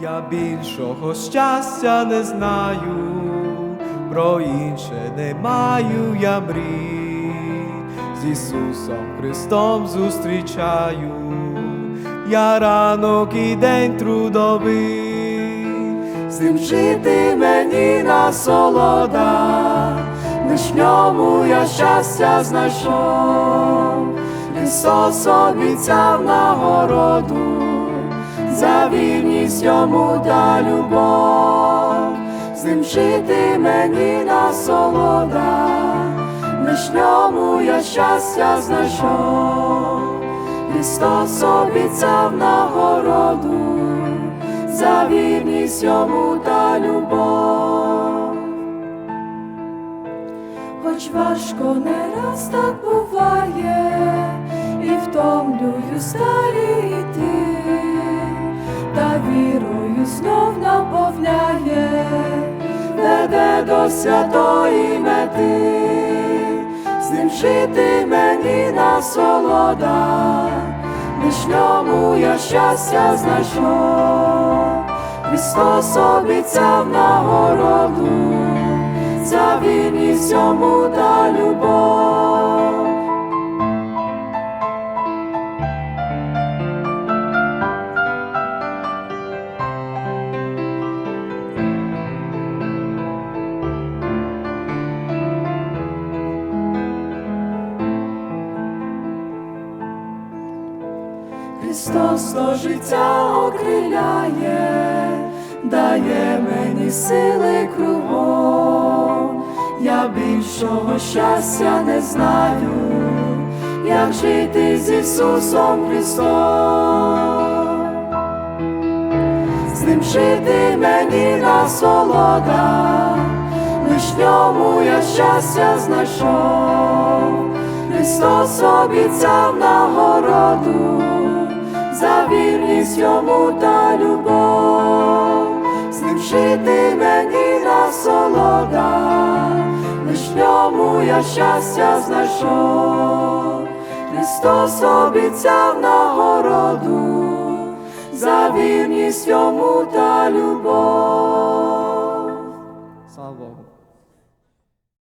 Я більшого щастя не знаю, про інше не маю я мрій. З Ісусом Христом зустрічаю, я ранок і день трудовий, з ним жити мені насолода, лиш ньому я щастя знайшов, Ісус обіцяв нагороду за вірність йому та любов, з ним жити мені насолода, лиш ньому я щастя знайшов, Христос обіцяв нагороду, за вірність йому та любов. Хоч важко не раз так буває, і втомлююсь далі знов наповняє, веде до святої мети, з ним жити мені насолода, в ньому я щастя знайшов, Христос обіцяв нагороду, за вірність йому та любов. Христос до життя окриляє, дає мені сили кругом, я більшого щастя не знаю, як жити з Ісусом Христом, з ним жити мені насолода, лиш в ньому я щастя знайшов, Христос обіцяв нагороду, за вірність йому та любов, з ним жити мені насолода, лиш ньому я щастя знайшов, Христос обіцяв нагороду за вірність йому та любов. Слава Богу.